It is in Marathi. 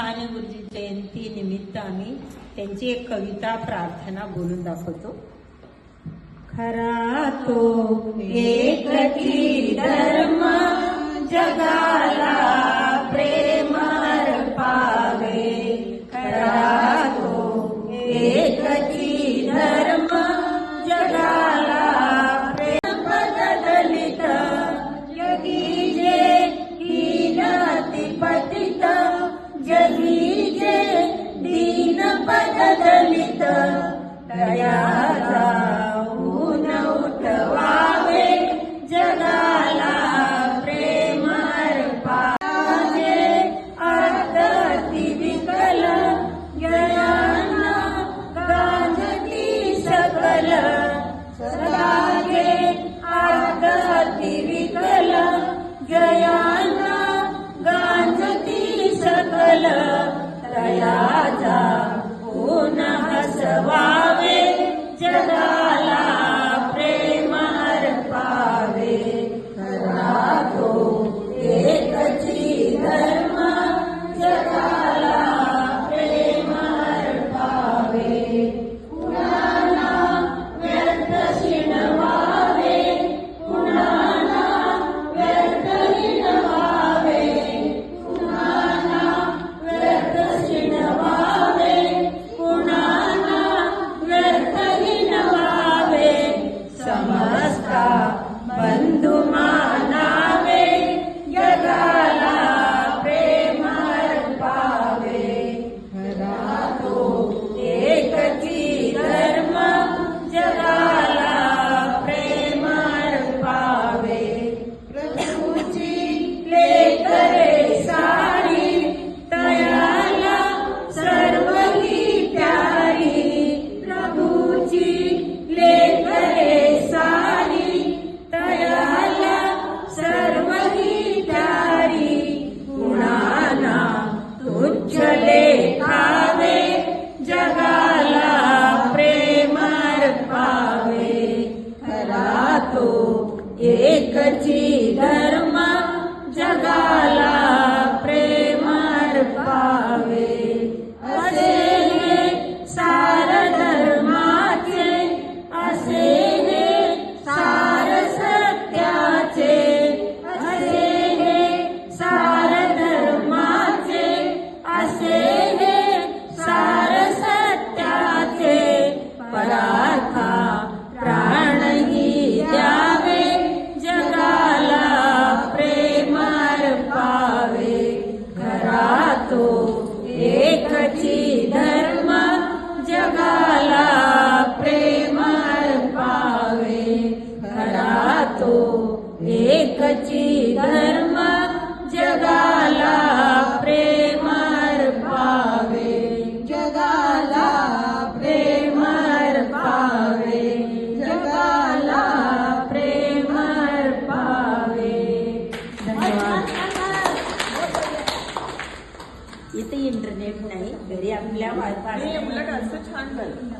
छान गुरुजी जयंती निमित्त आम्ही त्यांची एक कविता प्रार्थना बोलून दाखवतो. खरा तो एक धर्म जगाला प्रेम पावे खरा तो एक धर्म बदलित दयाचा ऊन उठवावे जगाला प्रेम पावे अर्धती विकल ज्ञान गांजती सकल सदागे. अर्धती विकल जयान गांजती सकल तयाचा जातो. एकची धर्म जगाला एकची धर्म जगाला प्रेम पावे. जगाला प्रेम पावे. जगाला प्रेम पावे. धन्यवाद. इथे इंटरनेट नाही घरी आपल्या वायफाय उलट असं छान झालं.